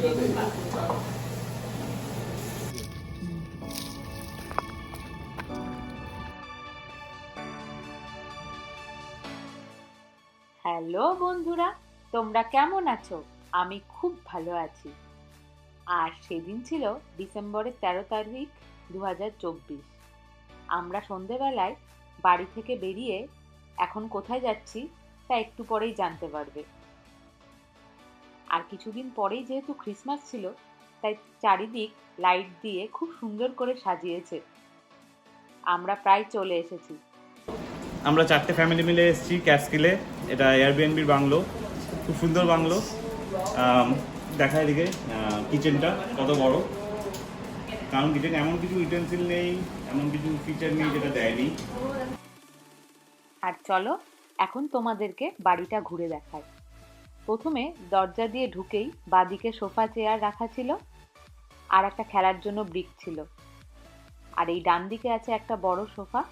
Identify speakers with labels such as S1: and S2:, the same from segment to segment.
S1: Hello বন্ধুরা, তোমরা কেমন আছো? আমি খুব ভালো আছি। আর সেদিন ছিল ডিসেম্বরের তেরো তারিখ দু হাজার চব্বিশ। আমরা সন্ধেবেলায় বাড়ি থেকে বেরিয়ে এখন কোথায় যাচ্ছি তা একটু পরেই জানতে পারবে। আর কিছুদিন পরেই যেহেতু ক্রিসমাস ছিল তাই চারিদিক লাইট দিয়ে খুব সুন্দর করে সাজিয়েছে। আমরা প্রায় চলে এসেছি।
S2: আমরা চারটে ফ্যামিলি মিলে এসেছি ক্যাসকিলে এটা এয়ারবিএনবির বাংলো। খুব সুন্দর বাংলো। দেখা এদিকে কিচেনটা কত বড়। কারণ কিচেন এমন কিছু ইউটেন্সিল নেই এমন কিছু ফিচার নেই যেটা দেয়নি।
S1: আর চলো এখন তোমাদেরকে বাড়িটা ঘুরে দেখাই। প্রথমে দরজা দিয়ে ঢুকেই বাদিকে সোফা চেয়ার রাখা ছিল আর একটা খেলার জন্য ব্রিক ছিল। আর এই ডান দিকে আছে একটা বড় সোফা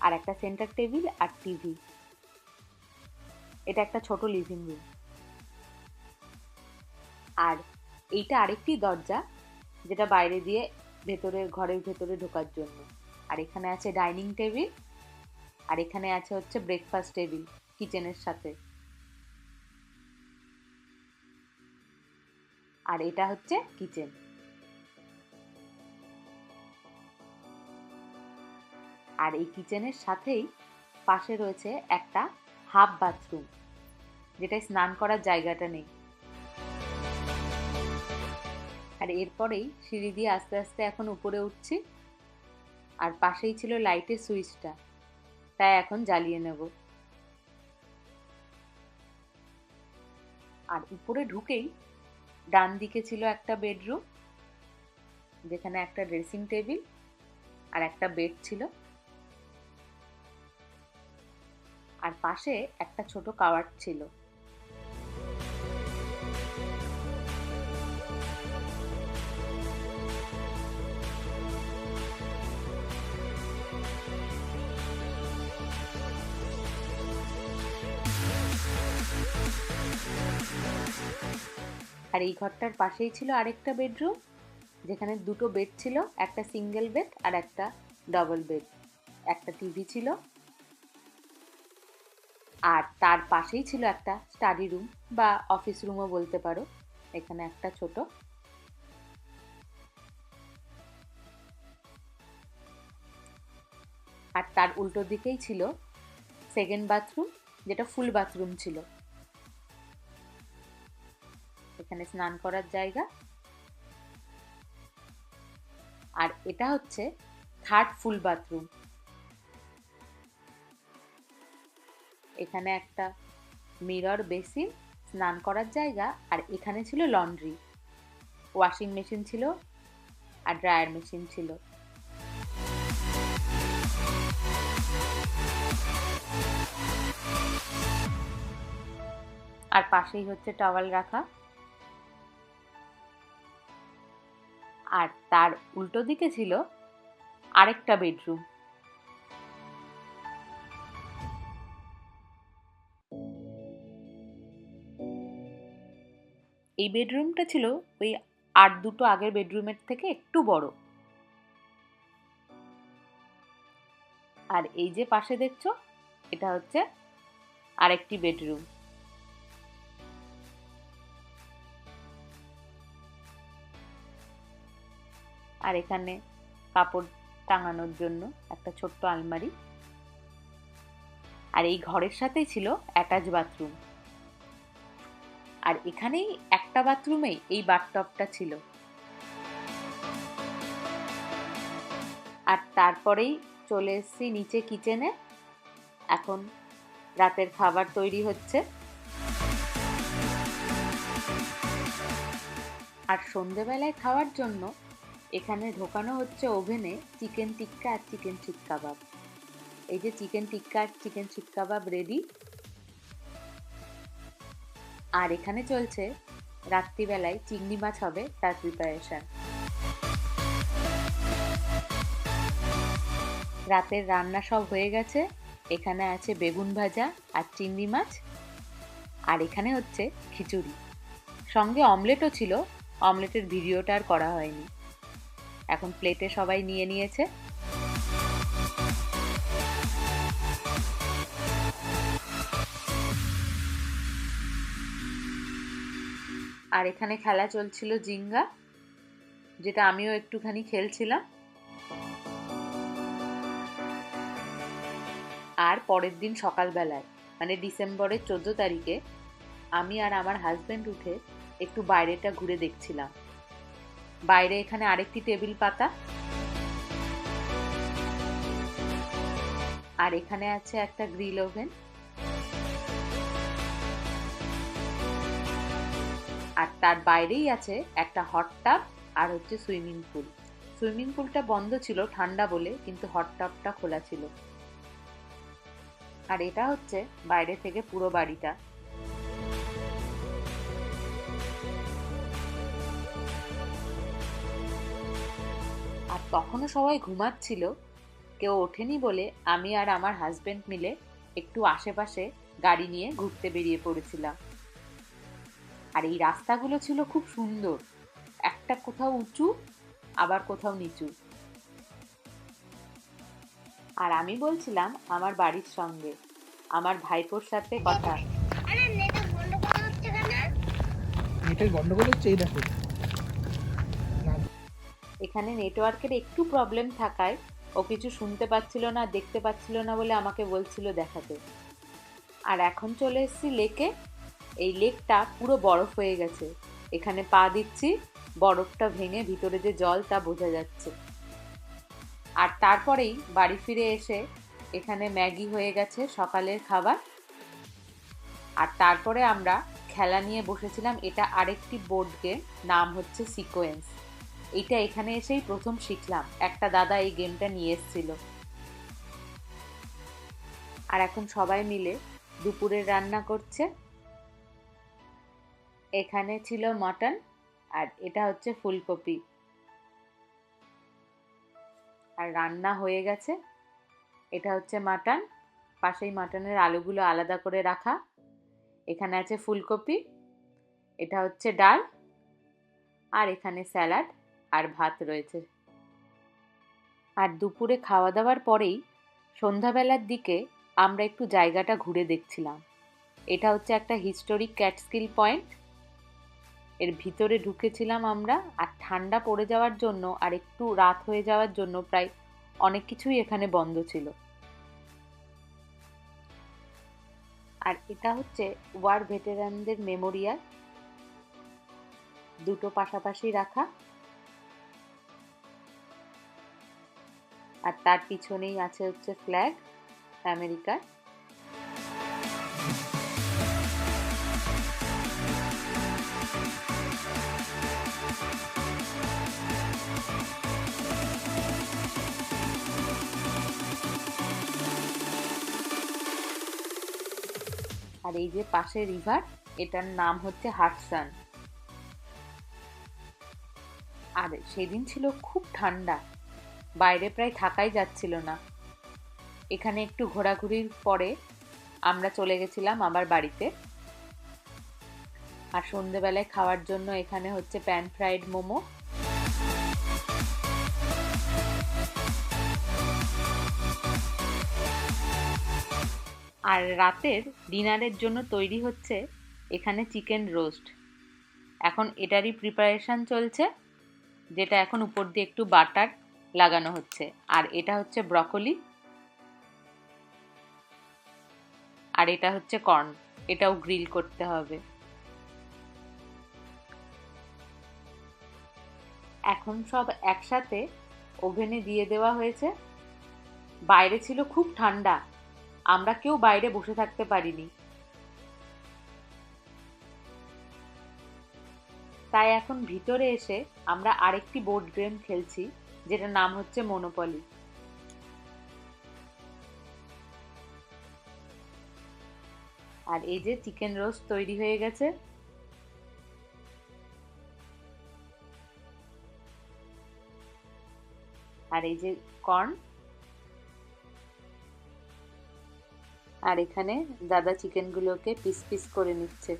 S1: আর একটা সেন্টার টেবিল আর টিভি। এটা একটা ছোট লিভিং রুম আর এইটা আরেকটি দরজা যেটা বাইরে দিয়ে ভেতরের ঘরের ভেতরে ঢোকার জন্য। আর এখানে আছে ডাইনিং টেবিল আর এখানে আছে হচ্ছে ব্রেকফাস্ট টেবিল কিচেনের সাথে। আর এটা হচ্ছে কিচেন। আর এই কিচেনের সাথেই পাশে রয়েছে একটা হাফ বাথরুম, যেটায় স্নান করার জায়গাটা নেই। আর এরপরেই সিঁড়ি দিয়ে আস্তে আস্তে এখন উপরে উঠছি, আর পাশেই ছিল লাইটের সুইচটা, তাই এখন জ্বালিয়ে নেব। আর উপরে ঢুকেই ডান দিকে ছিল একটা বেডরুম, যেখানে একটা ড্রেসিং টেবিল আর একটা বেড ছিল। আর পাশে একটা ছোট কাওয়ার ছিল। আর এই ঘরটার পাশেই ছিল আরেকটা বেডরুম, যেখানে দুটো বেড ছিল, একটা সিঙ্গেল বেড আর একটা ডবল বেড একটা টিভি ছিল। আর তার পাশেই ছিল একটা স্টাডি রুম বা অফিস রুমও বলতে পারো, এখানে একটা ছোট। আর তার উল্টো দিকেই ছিল সেকেন্ড বাথরুম যেটা ফুল বাথরুম ছিল। এখানে স্নান করার জায়গা। আর এটা হচ্ছে থার্ড ফুল বাথরুম। এখানে একটা মিরর, বেসিন, স্নান করার জায়গা, আর এখানে ছিল লন্ড্রি। ওয়াশিং মেশিন ছিল আর ড্রায়ার মেশিন ছিল। আর পাশেই হচ্ছে টাওয়াল রাখা। আর তার উল্টো দিকে ছিল আরেকটা বেডরুম। এই বেডরুমটা ছিল ওই আর দুটো আগের বেডরুমের থেকে একটু বড়। আর এই যে পাশে দেখছ, এটা হচ্ছে আরেকটি বেডরুম। আর এখানে কাপড় টাঙানোর জন্য একটা ছোট্ট আলমারি। আর এই ঘরের সাথেই ছিল অ্যাটাচ বাথরুম আর এখানেই একটা বাথরুমেই এই বাথটবটা ছিল। আর তারপরেই চলে এসেছি নিচে কিচেনে এখন রাতের খাবার তৈরি হচ্ছে। আর সন্ধেবেলায় খাওয়ার জন্য এখানে ঢোকানো হচ্ছে ওভেনে চিকেন টিক্কা আর চিকেন শিক কাবাব। এই যে চিকেন টিক্কা আর চিকেন শিক কাবাব রেডি আর এখানে চলছে রাত্রিবেলায় চিংড়ি মাছ হবে তার প্রিপারেশন রাতের রান্না সব হয়ে গেছে। এখানে আছে বেগুন ভাজা আর চিংড়ি মাছ। আর এখানে হচ্ছে খিচুড়ি। সঙ্গে অমলেটও ছিল, অমলেটের ভিডিওটা আর করা হয়নি। এখন প্লেটে সবাই নিয়ে নিয়েছে। আর এখানে খেলা চলছিল জিঙ্গা, যেটা আমিও একটুখানি খেলছিলাম। আর পরের দিন সকালবেলায় মানে ডিসেম্বরের চোদ্দ তারিখে, আমি আর আমার হাজবেন্ড উঠে একটু বাইরেটা ঘুরে দেখছিলাম। বাইরে এখানে আরেকটি টেবিল পাতা। আর এখানে আছে একটা গ্রিল ওভেন। আর তার বাইরেই আছে একটা হট টাব আর হচ্ছে সুইমিং পুল। সুইমিং পুলটা বন্ধ ছিল, ঠান্ডা বলে, কিন্তু হট টাবটা খোলা ছিল। আর এটা হচ্ছে বাইরে থেকে পুরো বাড়িটা। আর তখনও সবাই ঘুমাচ্ছিল। কেউ ওঠেনি বলে আমি আর আমার হাজব্যান্ড মিলে একটু আশেপাশে গাড়ি নিয়ে ঘুরতে বেরিয়ে পড়েছিলাম। আর এই রাস্তাগুলো ছিল খুব সুন্দর। একটা কোথাও উঁচু আবার কোথাও নিচু। আর আমি বলছিলাম আমার বাড়ির সঙ্গে আমার ভাইপোর সাথে কথা।
S3: আরে নেটে গন্ডগোল হচ্ছে
S4: নেটের গন্ডগোল হচ্ছে এই দেখো।
S1: এখানে নেটওয়ার্কের একটু প্রবলেম থাকায় ও কিছু শুনতে পাচ্ছিল না, দেখতে পাচ্ছিল না বলে আমাকে বলছিল দেখাতে। আর এখন চলে এসেছি লেকে এই লেকটা পুরো বরফ হয়ে গেছে। এখানে পা দিচ্ছি, বরফটা ভেঙে ভিতরে যে জল তা বোঝা যাচ্ছে। আর তারপরেই বাড়ি ফিরে এসে এখানে ম্যাগি হয়ে গেছে, সকালের খাবার। আর তারপরে আমরা খেলা নিয়ে বসেছিলাম, এটা আরেকটি বোর্ড গেম নাম হচ্ছে সিকোয়েন্স এইটা এখানে এসেই প্রথম শিখলাম। একটা দাদা এই গেমটা নিয়ে এসেছিল। আর এখন সবাই মিলে দুপুরের রান্না করছে। এখানে ছিল মটন আর এটা হচ্ছে ফুলকপি। আর রান্না হয়ে গেছে। এটা হচ্ছে মাটন পাশেই মাটনের আলুগুলো আলাদা করে রাখা। এখানে আছে ফুলকপি। এটা হচ্ছে ডাল। আর এখানে স্যালাড। আর ভাত রয়েছে। আর দুপুরে খাওয়া দাওয়ার পরেই সন্ধ্যাবেলার দিকে আমরা একটু জায়গাটা ঘুরে দেখছিলাম। এটা হচ্ছে একটা হিস্টোরিক ক্যাটস্কিল পয়েন্ট এর ভিতরে ঢুকেছিলাম আমরা আর ঠান্ডা পড়ে যাওয়ার জন্য আর একটু রাত হয়ে যাওয়ার জন্য প্রায় অনেক কিছুই এখানে বন্ধ ছিল। আর এটা হচ্ছে ওয়ার ভেটেরানদের মেমোরিয়াল। দুটো পাশাপাশি রাখা। আর তার পিছনেই আছে হচ্ছে ফ্ল্যাগ আমেরিকার আর এই যে পাশে রিভার এটার নাম হচ্ছে হাটসান আর সেদিন ছিল খুব ঠান্ডা। বাইরে প্রায় থাকাই যাচ্ছিল না। এখানে একটু ঘোরাঘুরির পরে আমরা চলে গেছিলাম আমার বাড়িতে। আর সন্ধেবেলায় খাওয়ার জন্য এখানে হচ্ছে প্যান ফ্রাইড মোমো। আর রাতের ডিনারের জন্য তৈরি হচ্ছে এখানে চিকেন রোস্ট। এখন এটারই প্রিপারেশন চলছে, যেটা এখন উপর দিয়ে একটু বাটার লাগানো হচ্ছে। আর এটা হচ্ছে ব্রকলি। আর এটা হচ্ছে কর্ন। এটাও গ্রিল করতে হবে। এখন সব একসাথে ওভেনে দিয়ে দেওয়া হয়েছে। বাইরে ছিল খুব ঠান্ডা। আমরা কেউ বাইরে বসে থাকতে পারিনি। তাই এখন ভিতরে এসে আমরা আরেকটি বোর্ড গেম খেলছি। যেটার নাম হচ্ছে মনোপলি আর এই যে চিকেন রোস্ট তৈরি হয়ে গেছে। আর এই যে কর্ন আর এখানে দাদা চিকেনগুলোকে পিস পিস করে নিচ্ছে।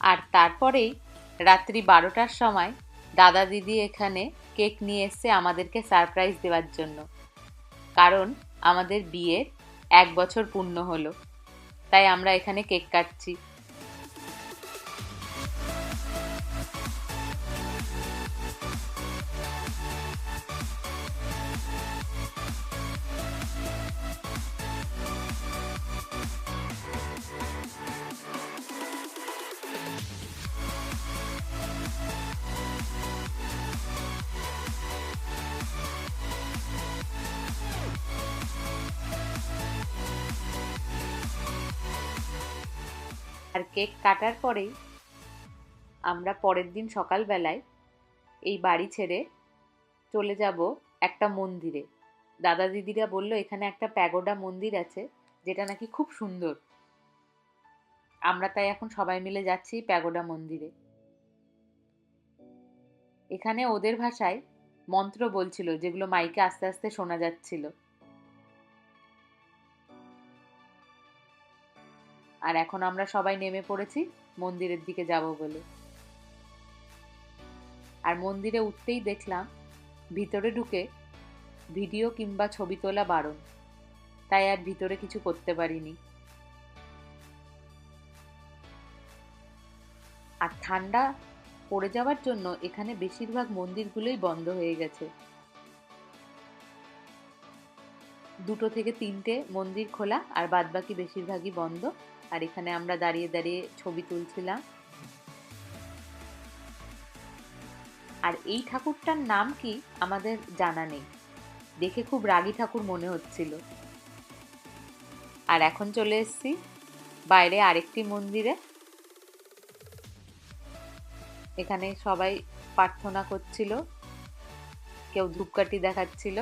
S1: আর তারপরেই রাত্রি বারোটার সময় দাদা দিদি এখানে কেক নিয়ে এসছে আমাদেরকে সারপ্রাইজ দেওয়ার জন্য। কারণ আমাদের বিয়ের এক বছর পূর্ণ হলো। তাই আমরা এখানে কেক কাটছি। আর কেক কাটার পরেই আমরা পরের দিন সকালবেলায় এই বাড়ি ছেড়ে চলে যাব একটা মন্দিরে। দাদা দিদিরা বলল, এখানে একটা প্যাগোডা মন্দির আছে, যেটা নাকি খুব সুন্দর। আমরা তাই এখন সবাই মিলে যাচ্ছি প্যাগোডা মন্দিরে। এখানে ওদের ভাষায় মন্ত্র বলছিল, যেগুলো মাইকে আস্তে আস্তে শোনা যাচ্ছিল। আর এখন আমরা সবাই নেমে পড়েছি মন্দিরের দিকে যাব বলে। আর মন্দিরে উঠতেই দেখলাম ভিতরে ঢুকে ভিডিও কিংবা ছবি তোলা বারণ। তাই আর ভিতরে কিছু করতে পারিনি। আর ঠান্ডা পড়ে যাওয়ার জন্য এখানে বেশিরভাগ মন্দিরগুলোই বন্ধ হয়ে গেছে। দুটো থেকে তিনটে মন্দির খোলা আর বাদবাকি বেশিরভাগই বন্ধ। আর এখানে আমরা দাঁড়িয়ে দাঁড়িয়ে ছবি তুলছিলাম। আর এই ঠাকুরটার নাম কি আমাদের জানা নেই। দেখে খুব রাগী ঠাকুর মনে হচ্ছিল। আর এখন চলে এসেছি বাইরে আরেকটি মন্দিরে। এখানে সবাই প্রার্থনা করছিল। কেউ ধূপকাঠি দেখাচ্ছিল।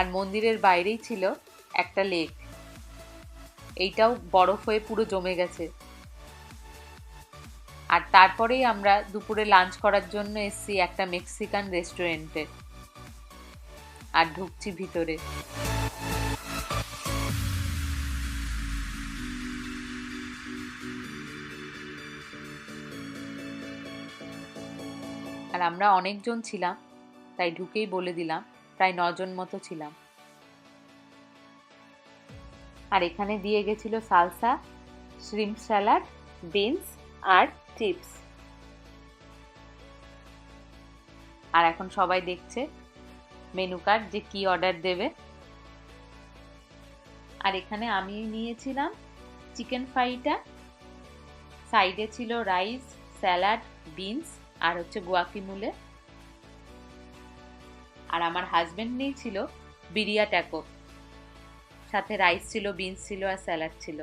S1: আর মন্দিরের বাইরেই ছিল একটা লেক এইটাও বরফ হয়ে পুরো জমে গেছে। আর তারপরেই আমরা দুপুরে লাঞ্চ করার জন্য এসেছি একটা মেক্সিকান রেস্টুরেন্টে আর ঢুকছি ভিতরে। আর আমরা অনেকজন ছিলাম, তাই ঢুকেই বলে দিলাম। প্রায় নজন মতো ছিলাম। আর এখানে দিয়ে গেছিল সালসা শ্রিম স্যালাড বিনস আর চিপস আর এখন সবাই দেখছে মেনু কার্ড যে কি অর্ডার দেবে। আর এখানে আমি নিয়েছিলাম চিকেন ফ্রাইটা সাইডে ছিল রাইস স্যালাড বিনস আর হচ্ছে গোয়াকিমুলে আর আমার হাজব্যান্ড নেই নিয়েছিল বিরিয়া ট্যাকো। সাথে রাইস ছিল বিনস ছিল আর স্যালাড ছিল।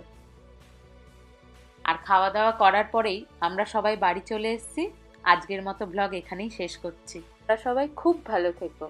S1: আর খাওয়া দাওয়া করার পরেই আমরা সবাই বাড়ি চলে এসেছি। আজকের মতো ব্লগ এখানেই শেষ করছি। তোমরা সবাই খুব ভালো থেকো।